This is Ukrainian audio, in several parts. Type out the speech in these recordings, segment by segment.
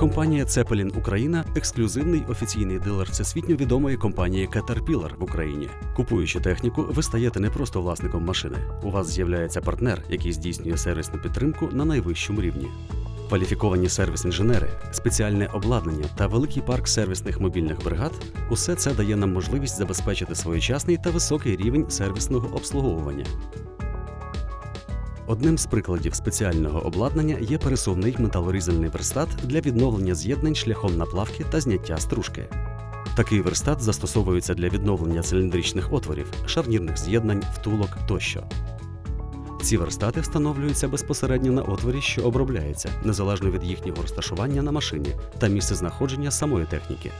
Компанія Цепелін Україна ексклюзивний офіційний дилер всесвітньо відомої компанії Caterpillar в Україні. Купуючи техніку, ви стаєте не просто власником машини. У вас з'являється партнер, який здійснює сервісну підтримку на найвищому рівні. Кваліфіковані сервіс-інженери, спеціальне обладнання та великий парк сервісних мобільних бригад усе це дає нам можливість забезпечити своєчасний та високий рівень сервісного обслуговування. Одним з прикладів спеціального обладнання є пересувний металорізальний верстат для відновлення з'єднань шляхом наплавки та зняття стружки. Такий верстат застосовується для відновлення циліндричних отворів, шарнірних з'єднань, втулок тощо. Ці верстати встановлюються безпосередньо на отворі, що обробляється, незалежно від їхнього розташування на машині та місцезнаходження самої техніки.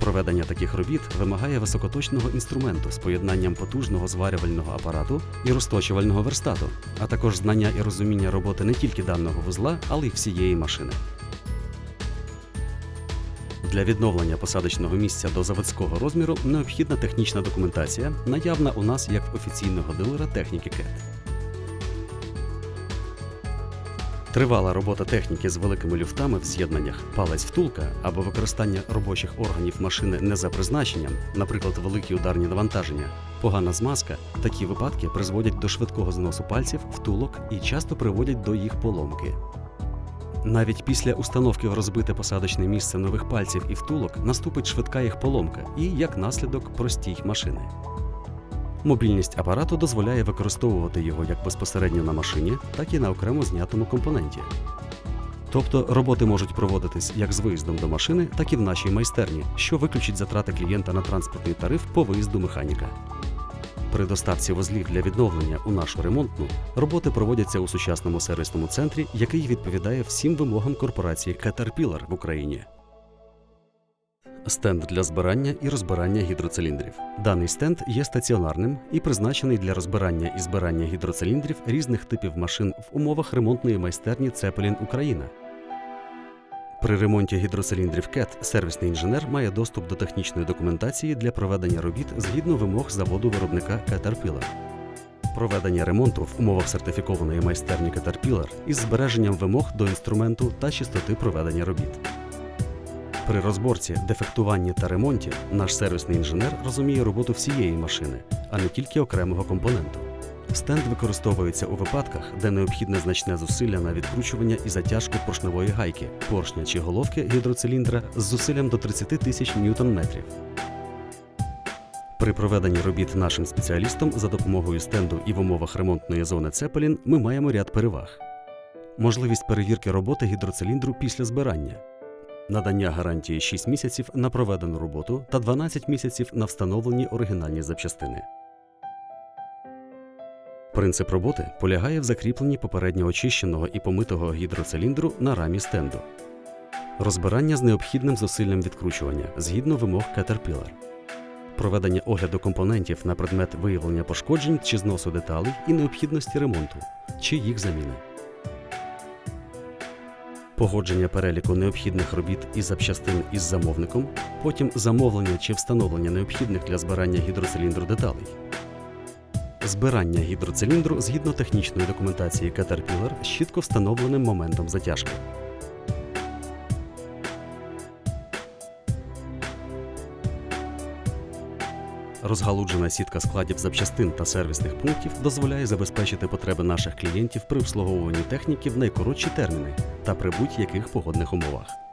Проведення таких робіт вимагає високоточного інструменту з поєднанням потужного зварювального апарату і розточувального верстату, а також знання і розуміння роботи не тільки даного вузла, але й всієї машини. Для відновлення посадочного місця до заводського розміру необхідна технічна документація, наявна у нас як офіційного дилера техніки КЕТ. Тривала робота техніки з великими люфтами в з'єднаннях, палець втулка або використання робочих органів машини не за призначенням, наприклад, великі ударні навантаження, погана змазка, такі випадки призводять до швидкого зносу пальців, втулок і часто приводять до їх поломки. Навіть після установки в розбите посадочне місце нових пальців і втулок наступить швидка їх поломка і, як наслідок, простій машини. Мобільність апарату дозволяє використовувати його як безпосередньо на машині, так і на окремо знятому компоненті. Тобто роботи можуть проводитись як з виїздом до машини, так і в нашій майстерні, що виключить затрати клієнта на транспортний тариф по виїзду механіка. При доставці вузлів для відновлення у нашу ремонтну роботи проводяться у сучасному сервісному центрі, який відповідає всім вимогам корпорації Caterpillar в Україні. Стенд для збирання і розбирання гідроциліндрів. Даний стенд є стаціонарним і призначений для розбирання і збирання гідроциліндрів різних типів машин в умовах ремонтної майстерні Цепелін Україна. При ремонті гідроциліндрів КЕТ сервісний інженер має доступ до технічної документації для проведення робіт згідно вимог заводу виробника Caterpillar. Проведення ремонту в умовах сертифікованої майстерні Caterpillar із збереженням вимог до інструменту та чистоти проведення робіт. При розборці, дефектуванні та ремонті наш сервісний інженер розуміє роботу всієї машини, а не тільки окремого компоненту. Стенд використовується у випадках, де необхідне значне зусилля на відкручування і затяжку поршневої гайки, поршня чи головки гідроциліндра з зусиллям до 30 тисяч ньютон-метрів. При проведенні робіт нашим спеціалістам за допомогою стенду і в умовах ремонтної зони Цепелін ми маємо ряд переваг: можливість перевірки роботи гідроциліндру після збирання, надання гарантії 6 місяців на проведену роботу та 12 місяців на встановлені оригінальні запчастини. Принцип роботи полягає в закріпленні попередньо очищеного і помитого гідроциліндру на рамі стенду. Розбирання з необхідним зусиллям відкручування згідно вимог Caterpillar. Проведення огляду компонентів на предмет виявлення пошкоджень чи зносу деталей і необхідності ремонту чи їх заміни. Погодження переліку необхідних робіт і запчастин із замовником, потім замовлення чи встановлення необхідних для збирання гідроциліндру деталей. Збирання гідроциліндру згідно технічної документації Caterpillar з чітко встановленим моментом затяжки. Розгалуджена сітка складів запчастин та сервісних пунктів дозволяє забезпечити потреби наших клієнтів при обслуговуванні техніки в найкоротші терміни та при будь-яких погодних умовах.